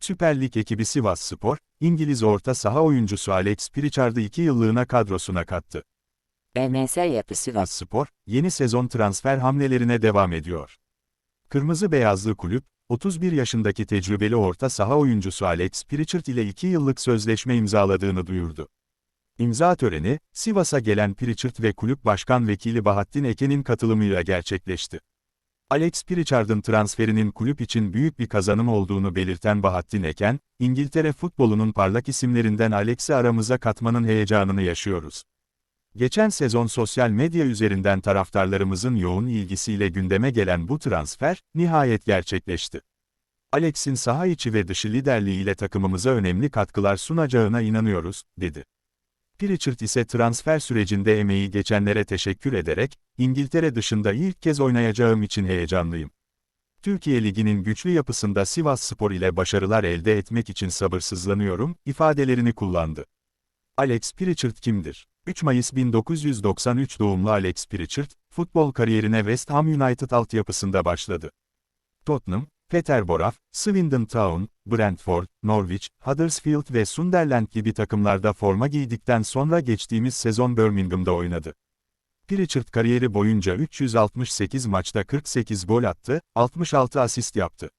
Süper Lig ekibi Sivas Spor, İngiliz orta saha oyuncusu Alex Pritchard'ı 2 yıllığına kadrosuna kattı. BMS yapı Sivas Spor, yeni sezon transfer hamlelerine devam ediyor. Kırmızı Beyazlı Kulüp, 31 yaşındaki tecrübeli orta saha oyuncusu Alex Pritchard ile 2 yıllık sözleşme imzaladığını duyurdu. İmza töreni, Sivas'a gelen Pritchard ve kulüp başkan vekili Bahattin Eken'in katılımıyla gerçekleşti. Alex Pritchard'ın transferinin kulüp için büyük bir kazanım olduğunu belirten Bahattin Eken, İngiltere futbolunun parlak isimlerinden Alex'i aramıza katmanın heyecanını yaşıyoruz. Geçen sezon sosyal medya üzerinden taraftarlarımızın yoğun ilgisiyle gündeme gelen bu transfer, nihayet gerçekleşti. Alex'in saha içi ve dışı liderliğiyle takımımıza önemli katkılar sunacağına inanıyoruz, dedi. Pritchard ise transfer sürecinde emeği geçenlere teşekkür ederek, İngiltere dışında ilk kez oynayacağım için heyecanlıyım. Türkiye Ligi'nin güçlü yapısında Sivas Spor ile başarılar elde etmek için sabırsızlanıyorum, ifadelerini kullandı. Alex Pritchard kimdir? 3 Mayıs 1993 doğumlu Alex Pritchard, futbol kariyerine West Ham United altyapısında başladı. Tottenham, Peterborough, Swindon Town, Brentford, Norwich, Huddersfield ve Sunderland gibi takımlarda forma giydikten sonra geçtiğimiz sezon Birmingham'da oynadı. Pritchard kariyeri boyunca 368 maçta 48 gol attı, 66 asist yaptı.